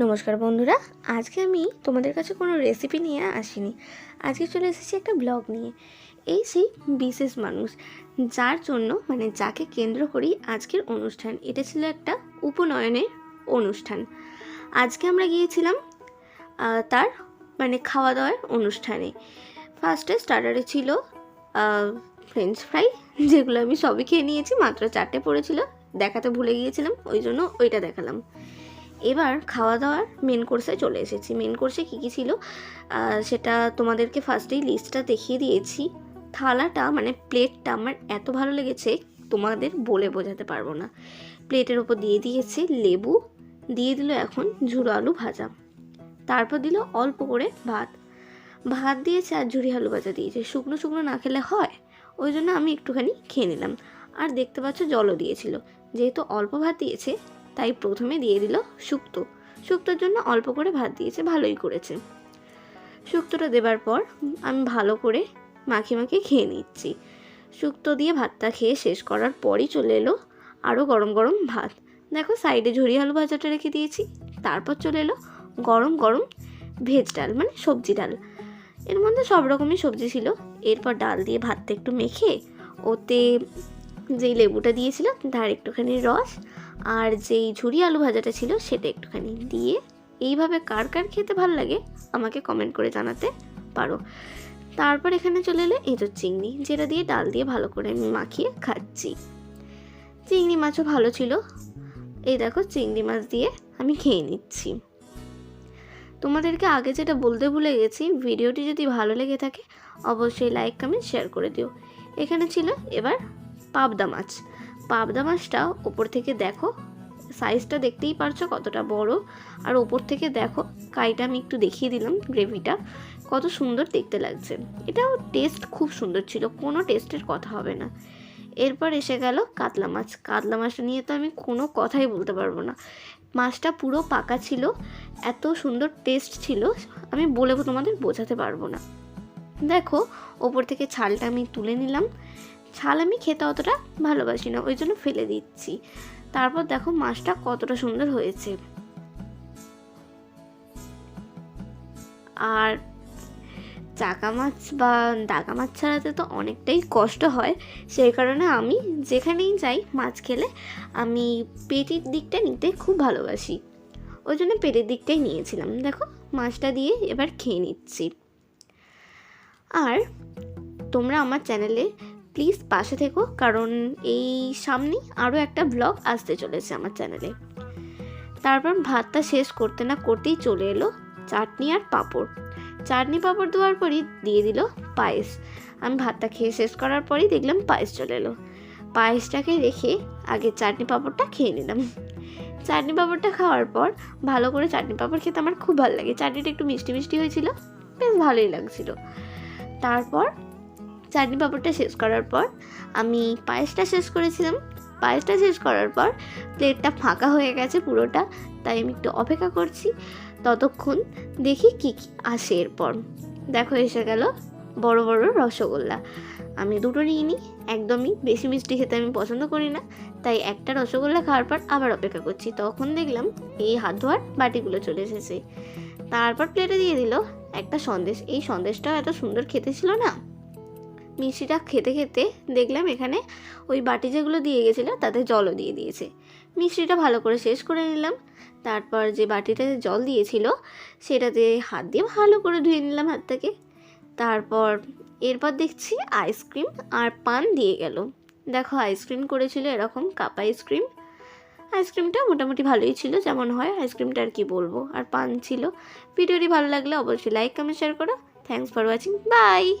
নমস্কার বন্ধুরা, আজকে আমি তোমাদের কাছে কোনো রেসিপি নিয়ে আসিনি। আজকে চলে এসেছি একটা ব্লগ নিয়ে। এই সেই বিশেষ মানুষ, যার জন্য মানে যাকে কেন্দ্র করি আজকের অনুষ্ঠান। এটা ছিল একটা উপনয়নের অনুষ্ঠান। আজকে আমরা গিয়েছিলাম তার মানে খাওয়া দাওয়ার অনুষ্ঠানে ফার্স্টে স্টার্টারে ছিল ফ্রেঞ্চ ফ্রাই যেগুলো আমি সবই খেয়ে নিয়েছি, মাত্র চারটে পড়েছিল। দেখাতে ভুলে গিয়েছিলাম, ওই জন্য ওইটা দেখালাম। এবার খাওয়া দাওয়ার মেন কোর্সে চলে এসেছি। মেন কোর্সে কী কী ছিল? সেটা তোমাদেরকে ফার্স্টেই লিস্টটা দেখিয়ে দিয়েছি। থালাটা মানে প্লেটটা আমার এত ভালো লেগেছে, তোমাদের বলে বোঝাতে পারব না। প্লেটের ওপর দিয়ে দিয়েছে লেবু, দিয়ে দিল এখন ঝুড়ো আলু ভাজা। তারপর দিল অল্প করে ভাত। ভাত দিয়েছে আর ঝুড়ি আলু ভাজা দিয়েছে। শুকনো শুকনো না খেলে হয়, ওই জন্য আমি একটুখানি খেয়ে নিলাম। আর দেখতে পাচ্ছ জলও দিয়েছিল। যেহেতু অল্প ভাত দিয়েছে তাই প্রথমে দিয়ে দিল শুক্তো। শুক্তোর জন্য অল্প করে ভাত দিয়েছে, ভালোই করেছে। শুক্তোটা দেবার পর আমি ভালো করে মাখিয়ে মাখিয়ে খেয়ে নিচ্ছি। শুক্তো দিয়ে ভাতটা খেয়ে শেষ করার পরই চলে এলো আরও গরম গরম ভাত। দেখো সাইডে ঝুরি আলু ভাজাটা রেখে দিয়েছি, তারপর চলে এলো গরম গরম ভেজ ডাল মানে সবজি ডাল। এর মধ্যে সব রকমই সবজি ছিল। এরপর ডাল দিয়ে ভাতটা একটু মেখে ওতে যেই লেবুটা দিয়েছিল তার একটুখানি রস আর যেই ঝুরি আলু ভাজাটা ছিল সেটা একটুখানি দিয়ে এইভাবে কার কার খেতে ভালো লাগে আমাকে কমেন্ট করে জানাতে পারো। তারপর এখানে চলে এলো এঁচোর চিংড়ি, যেটা দিয়ে ডাল দিয়ে ভালো করে আমি মাখিয়ে খাচ্ছি। চিংড়ি মাছও ভালো ছিল। এই দেখো চিংড়ি মাছ দিয়ে আমি খেয়ে নিচ্ছি। তোমাদেরকে আগে যেটা বলতে ভুলে গেছি, ভিডিওটি যদি ভালো লেগে থাকে অবশ্যই লাইক কমেন্ট শেয়ার করে দিও। এখানে ছিল এবার পাবদা মাছ। পাবদা মাছটা ওপর থেকে দেখো সাইজটা দেখতেই পারছ কতটা বড়। আর ওপর থেকে দেখো, কাইটা আমি একটু দেখিয়ে দিলাম গ্রেভিটা, কত সুন্দর দেখতে লাগছে। এটাও টেস্ট খুব সুন্দর ছিল, কোনো টেস্টের কথা হবে না। এরপর এসে গেল কাতলা মাছ। কাতলা মাছটা নিয়ে তো আমি কোনো কথাই বলতে পারব না। মাছটা পুরো পাকা ছিল, এত সুন্দর টেস্ট ছিল, আমি বলে তোমাদের বোঝাতে পারব না। দেখো ওপর থেকে ছালটা আমি তুলে নিলাম। ছাল আমি খেতে অতটা ভালোবাসি না, ওই জন্য ফেলে দিচ্ছি। তারপর দেখো মাছটা কতটা সুন্দর হয়েছে। আর চাকা মাছ বা দাগা মাছ ছাড়াতে তো অনেকটাই কষ্ট হয়, সেই কারণে আমি যেখানেই যাই মাছ খেলে আমি পেটির দিকটা নিতে খুব ভালোবাসি। ওই জন্য পেটের দিকটাই নিয়েছিলাম। দেখো মাছটা দিয়ে এবার খেয়ে নিচ্ছি। আর তোমরা আমার চ্যানেলে প্লিজ পাশে থেকো, কারণ এই সামনেই আরও একটা ব্লগ আসতে চলেছে আমার চ্যানেলে তারপর ভাতটা শেষ করতে না করতেই চলে এলো চাটনি আর পাঁপড়। চাটনি পাঁপড় দেওয়ার পরই দিয়ে দিল পায়েস। আমি ভাতটা খেয়ে শেষ করার পরই দেখলাম পায়েস চলে এলো। পায়েসটাকে রেখে আগে চাটনি পাঁপড়টা খেয়ে নিলাম। চাটনি পাঁপড়টা খাওয়ার পর ভালো করে চাটনি পাঁপড় খেতে আমার খুব ভালো লাগে। চাটনিটা একটু মিষ্টি মিষ্টি হয়েছিল, বেশ ভালোই লাগছিল। তারপর চাটনি পাঁপড়টা শেষ করার পর আমি পায়েসটা শেষ করেছিলাম। পায়েসটা শেষ করার পর প্লেটটা ফাঁকা হয়ে গেছে পুরোটা, তাই আমি একটু অপেক্ষা করছি। ততক্ষণ দেখি কি কি আসে এরপর। দেখো, এসে গেল বড় বড় রসগোল্লা। আমি দুটো নিয়ে নিই, একদমই বেশি মিষ্টি খেতে আমি পছন্দ করি না, তাই একটা রসগোল্লা খাওয়ার পর আবার অপেক্ষা করছি। তখন দেখলাম এই হাত ধোয়ার বাটিগুলো চলে এসেছে। তারপর প্লেটে দিয়ে দিল একটা সন্দেশ। এই সন্দেশটাও এত সুন্দর খেতে ছিল না? মিষ্টিটা খেতে খেতে দেখলাম এখানে ওই বাটি যেগুলো দিয়ে গেছিল তাতে জলও দিয়ে দিয়েছে। মিষ্টিটা ভালো করে শেষ করে নিলাম। তারপর যে বাটিটাতে জল দিয়েছিল সেটাতে হাত দিয়ে ভালো করে ধুয়ে নিলাম হাতটাকে। তারপর এরপর দেখছি আইসক্রিম আর পান দিয়ে গেল। দেখো আইসক্রিম করেছিল এরকম কাপ আইসক্রিম। আইসক্রিমটা মোটামুটি ভালোই ছিল, যেমন হয় আইসক্রিমটা আর কি বলব। আর পান ছিল। ভিডিওটি ভালো লাগলে অবশ্যই লাইক কমেন্ট শেয়ার করো। Thanks for watching bye